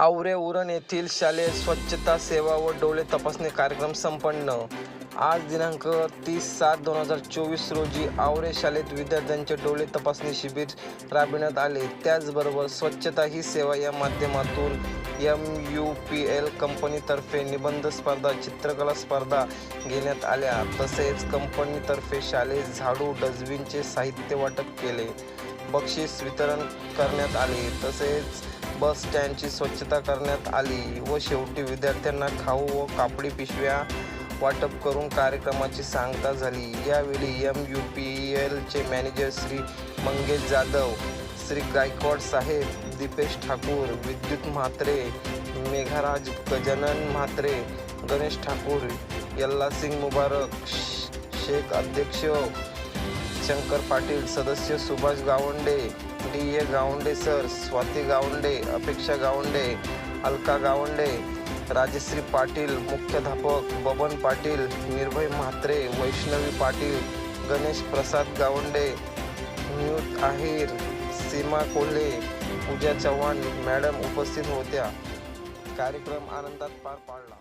आवरे उरण येथील शालेय स्वच्छता सेवा व डोळे तपासणी कार्यक्रम संपन्न. आज दिनांक तीस सात दोन हजार चोवीस रोजी आवरे शाळेत विद्यार्थ्यांचे डोळे तपासणी शिबिर राबविण्यात आले. त्याचबरोबर स्वच्छता ही सेवा या माध्यमातून एम यू पी एल कंपनीतर्फे निबंध स्पर्धा चित्रकला स्पर्धा घेण्यात आल्या. तसेच कंपनीतर्फे शालेय झाडू डस्टबिनचे साहित्य वाटप केले. बक्षीस वितरण करण्यात आले. तसेच बस स्टँडची स्वच्छता करण्यात आली व शेवटी विद्यार्थ्यांना खाऊ व कापडी पिशव्या वाटप करून कार्यक्रमाची सांगता झाली. यावेळी एम यू पी एलचे मॅनेजर श्री मंगेश जाधव श्री गायकवाड साहेब दीपेश ठाकूर विद्युत म्हात्रे मेघाराज गजानन म्हात्रे गणेश ठाकूर यल्लासिंग मुबारक शेख अध्यक्ष शंकर पाटील सदस्य Subhash Gawande D A Gawande sir Swati Gawande Apeksha Gawande Alka Gawande Rajshri Patil मुख्याध्यापक बबन पाटील निर्भय म्हात्रे वैष्णवी पाटील गणेश प्रसाद गावंडे न्यूत आहेर सीमा कोल्हे पूजा चव्हाण मॅडम उपस्थित होत्या. कार्यक्रम आनंदात पार पाडला.